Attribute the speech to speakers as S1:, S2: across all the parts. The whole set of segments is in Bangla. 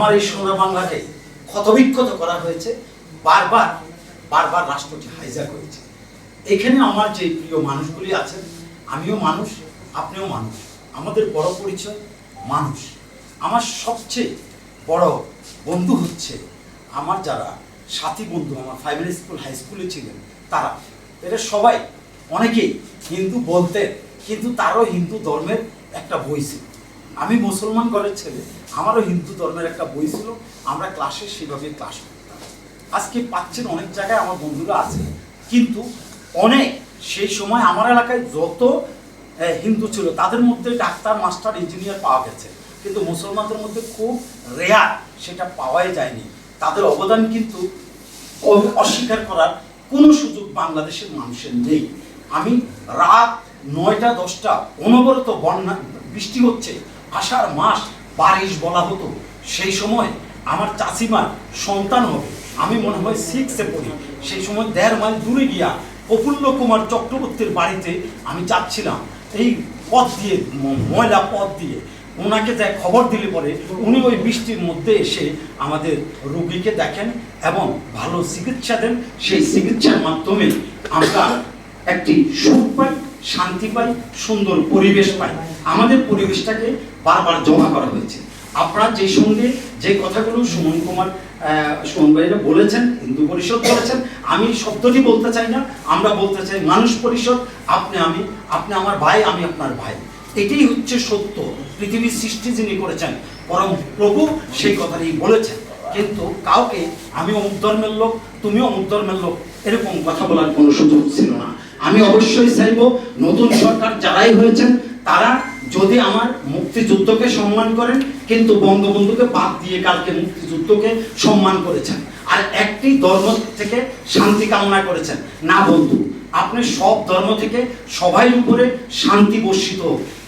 S1: আমার এই সোনা বাংলাকে ক্ষতবিক্ষত করা হয়েছে, বারবার বারবার রাষ্ট্রটি হাইজ্যাক হয়েছে এখানে আমার যে প্রিয় মানুষগুলি আছেন, আমিও মানুষ, আপনিও মানুষ। আমাদের বড় পরিচয় মানুষ। আমার সবচেয়ে বড় বন্ধু হচ্ছে আমার যারা সাথী বন্ধু, আমার প্রাইমারি স্কুল হাই স্কুলে ছিলেন, তারা। এটা সবাই অনেকেই হিন্দু বলতেন, কিন্তু তারও হিন্দু ধর্মের একটা বই ছিল আমি মুসলমান ঘরের ছেলে। আমারও হিন্দু ধর্মের একটা বই ছিল, আমরা ক্লাসে সেভাবে ক্লাস করতাম। আজকে পাচ্ছেন অনেক জায়গায় আমার বন্ধুরা আছে, কিন্তু অনেক, সেই সময় আমার এলাকায় যত হিন্দু ছিল, তাদের মধ্যে ডাক্তার, মাস্টার ইঞ্জিনিয়ার পাওয়া গেছে। কিন্তু মুসলমানদের মধ্যে খুব রেয়ার সেটা পাওয়াই যায়নি। তাদের অবদান কিন্তু অস্বীকার করার কোনো সুযোগ বাংলাদেশের মানুষের নেই। আমি রাত নয়টা, দশটা, অনবরত বন্যা, বৃষ্টি হচ্ছে আষাঢ় মাস বারিশ বলা হতো। সেই সময় আমার চাষিমার সন্তান হবে। আমি মনে হয় সিক্সে পড়ি। সেই সময় দেড় মাইল দূরে গিয়া প্রফুল্ল কুমার চক্রবর্তীর বাড়িতে আমি যাচ্ছিলাম। এই পথ দিয়ে ময়লা পথ দিয়ে। ওনাকে দেখ খবর দিলে পরে উনি ওই বৃষ্টির মধ্যে এসে আমাদের রোগীকে দেখেন এবং ভালো চিকিৎসা দেন। সেই চিকিৎসার মাধ্যমে আমরা একটি সুখ পাই, শান্তি পাই, সুন্দর পরিবেশ পাই। আমাদের পরিবেশটাকে বারবার জমা করা হয়েছে। আপনারা যে সঙ্গে যে কথাগুলো সুমন কুমার সুমন ভাইরা বলেছেন, হিন্দু পরিষদ বলেছেন, আমি শব্দটি বলতে চাই না, আমরা বলতে চাই মানুষ পরিষদ, আপনি আমি, আপনি আমার ভাই, আমি আপনার ভাই। এটাই হচ্ছে সত্য। পৃথিবীর সৃষ্টি যিনি করেছেন, পরম প্রভু সেই কথাটি বলেছেন। কিন্তু কাউকে আমি অমুক ধর্মের লোক, তুমি অমুক ধর্মের লোক, এরকম কথা বলার কোনো সুযোগ ছিল না। আমি অবশ্যই চাইব নতুন সরকার যারাই হয়েছেন, তারা যদি আমার মুক্তিযুদ্ধকে সম্মান করেন, কিন্তু বঙ্গবন্ধুকে বাদ দিয়ে কালকে মুক্তিযুদ্ধকে সম্মান করেছেন। আর একটি ধর্ম থেকে শান্তি কামনা করেছেন। না বন্ধু, আপনি সব ধর্ম থেকে সবাই উপরে শান্তি বর্ষিত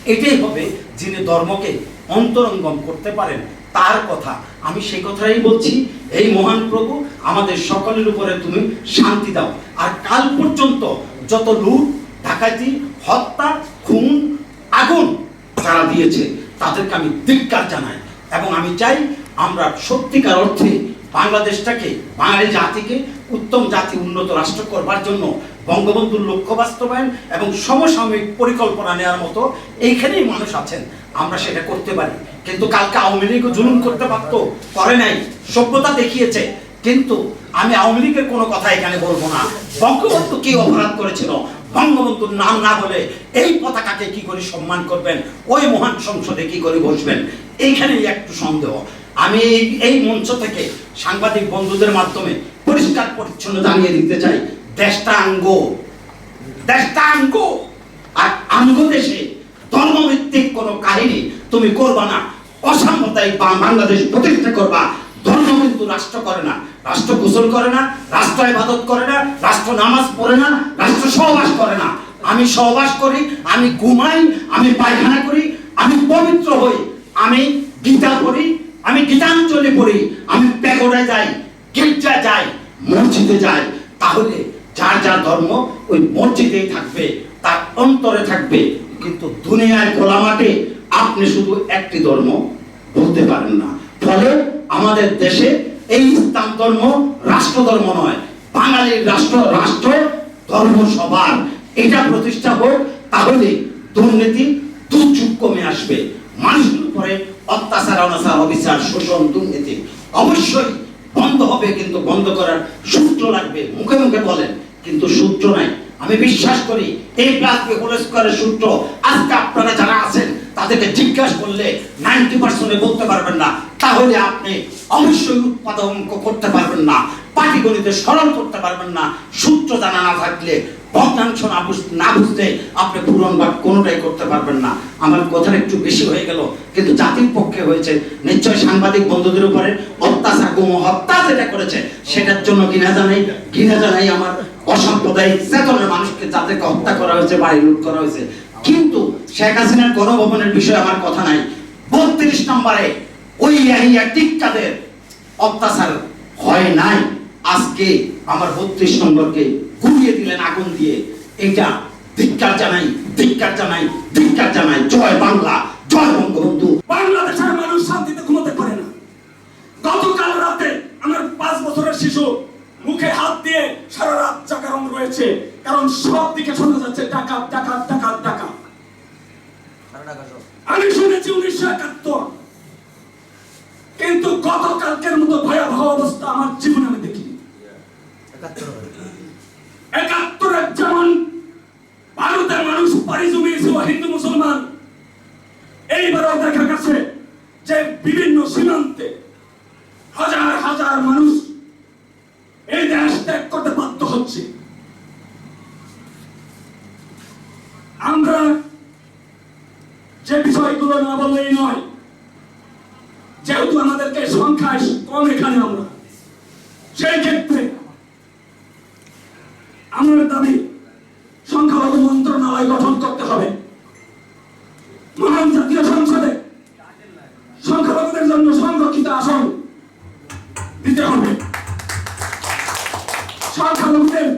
S1: এটাই হবে যিনি ধর্মকে অন্তরঙ্গম করতে পারেন, তার কথা। আমি সেই কথাই বলছি, এই মহান প্রভু, আমাদের সকলের উপরে তুমি শান্তি দাও। আর কাল পর্যন্ত যত লুট, ডাকাতি, হত্যা, খুন, আগুন যারা দিয়েছে, তাদেরকে আমি ধিক্কার জানাই। এবং আমি চাই আমরা সত্যিকার অর্থে বাংলাদেশটাকে, বাঙালি জাতিকে, উত্তম জাতি উন্নত রাষ্ট্র করবার জন্য বঙ্গবন্ধুর লক্ষ্য বাস্তবায়ন এবং সমসাময়িক পরিকল্পনা নেওয়ার মতো এইখানেই মানুষ আছেন, আমরা সেটা করতে পারি। কিন্তু কালকে আওয়ামী লীগও জুলুম করতে পারত করে নাই, সভ্যতা দেখিয়েছে। কিন্তু আমি আওয়ামী লীগের কোনো কথা এখানে বলব না। বঙ্গবন্ধু কি অপরাধ করেছিল? বঙ্গবন্ধুর নাম না বলে এই পতাকাকে কি করে সম্মান করবেন? ওই মহান সংসদে কি করে বসবেন? এইখানেই একটু সন্দেহ। আমি এই মঞ্চ থেকে সাংবাদিক বন্ধুদের মাধ্যমে পরিষ্কার পরিচ্ছন্ন জানিয়ে দিতে চাই, দেশটা আঙ্গ। দেশটা আঙ্গ। আর আঙ্গ দেশে ধর্মভিত্তিক কোনো কাহিনী তুমি করবা না। বা- বাংলাদেশ প্রতিষ্ঠা করবা। ধর্ম কিন্তু রাষ্ট্র করে না। রাষ্ট্র গোসল করে না, রাষ্ট্র ইবাদত করে না, রাষ্ট্র নামাজ পড়ে না, রাষ্ট্র সহবাস করে না। আমি সহবাস করি, আমি ঘুমাই, আমি পায়খানা করি, আমি পবিত্র হই। আমি গীতা পড়ি, আমি গীতাঞ্জলি পড়ি। আমি প্যাগোডায় যাই, গির্জা যাই, মসজিদে যাই। তাহলে যার যার ধর্ম ওই মসজিদেই থাকবে, তার অন্তরে থাকবে। কিন্তু দুনিয়ার খোলা মাঠে আপনি শুধু একটি ধর্ম বলতে পারেন না। ফলে আমাদের দেশে এই ইসলাম ধর্ম রাষ্ট্র ধর্ম নয়, বাঙালির রাষ্ট্র রাষ্ট্র ধর্ম সবার। এটা প্রতিষ্ঠা হোক তাহলে দুর্নীতি দুর্যোগ কমে আসবে। মানুষের উপরে অত্যাচার, অনাচার, অবিচার, শোষণ, দুর্নীতি অবশ্যই বন্ধ হবে, কিন্তু বন্ধ করার সূত্র লাগবে। মুখে মুখে বলেন, কিন্তু সূত্র নাই। আমি বিশ্বাস করি, এই প্লাসকে হোল স্কোয়ারের সূত্র আজকে আপনারা যারা আছেন, তাদেরকে জিজ্ঞাসা করলে নাইনটি পার্সেন্টে বলতে পারবেন না। তাহলে আপনি অবশ্যই উৎপাদন করতে পারবেন না, পাটিগণিতে সরল করতে পারবেন না, সূত্র জানা না থাকলে, ভগ্নাংশ না বুঝ- না বুঝতে আপনি পূরণ বা কোনোটাই করতে পারবেন না। আমার কথাটা একটু বেশি হয়ে গেল, কিন্তু জাতির পক্ষে হয়েছে। নিশ্চয় সাংবাদিক বন্ধুদের উপরে অত্যাচার গুম হত্যা যেটা করেছে, সেটার জন্য ঘৃণা জানাই ঘৃণা জানাই আমার অসাম্প্রদায়িক চেতনের মানুষকে যাদেরকে হত্যা করা হয়েছে বাড়ি লুট করা হয়েছে। কিন্তু শেখ হাসিনার গণভবনের বিষয়ে আমার কথা নাই। বত্রিশ নম্বরে ওই ইয়াহিয়া টিক্কাদের অত্যাচার হয় নাই। আজকে আমার বত্রিশ নম্বরকে ঘুরিয়ে দিলেন আগুন দিয়ে। এটা ধিক্কার জানাই ধিক্কার জানাই ধিক্কার জানাই। জয় বাংলা, জয়
S2: গতকালকের মতো ভয়াবহ অবস্থা আমার জীবনে আমি দেখিনি। একাত্তরে যেমন ভারতের মানুষ পাড়ি জমিয়েছিল হিন্দু মুসলমান। এইবারও দেখা গেছে যে বিভিন্ন সীমান্তে হাজার হাজার মানুষ এই দেশ ত্যাগ করতে বাধ্য হচ্ছে। আমরা যে বিষয়গুলো না বললেই নয় সংখ্যায় কম এখানে আমরা। সেই ক্ষেত্রে আমার দাবি, সংখ্যালঘু মন্ত্রণালয় গঠন করতে হবে। মহান জাতীয় সংসদে সংখ্যালঘুদের জন্য সংরক্ষিত আসন দিতে হবে। সংখ্যালঘুদের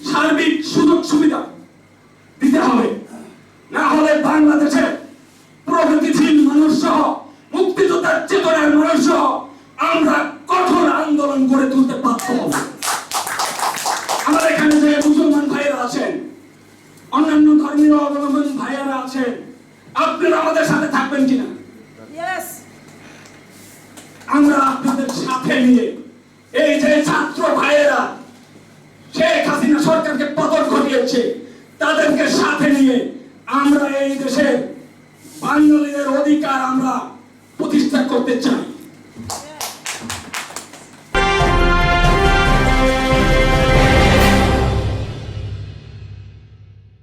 S2: সার্বিক সুযোগ সুবিধা আমার এখানে যে মুসলমান ভাইয়েরা আছেন অন্যান্য ধর্মীয় অবলম্বন ভাইয়েরা আছেন আপনারা আমাদের সাথে থাকবেন কিনা? আমরা আপনাদের সাথে নিয়ে এই যে ছাত্র ভাইয়েরা শেখ হাসিনা সরকারকে পতন ঘটিয়েছে তাদেরকে সাথে নিয়ে আমরা এই দেশে বাঙালিদের অধিকার আমরা প্রতিষ্ঠা করতে চাই।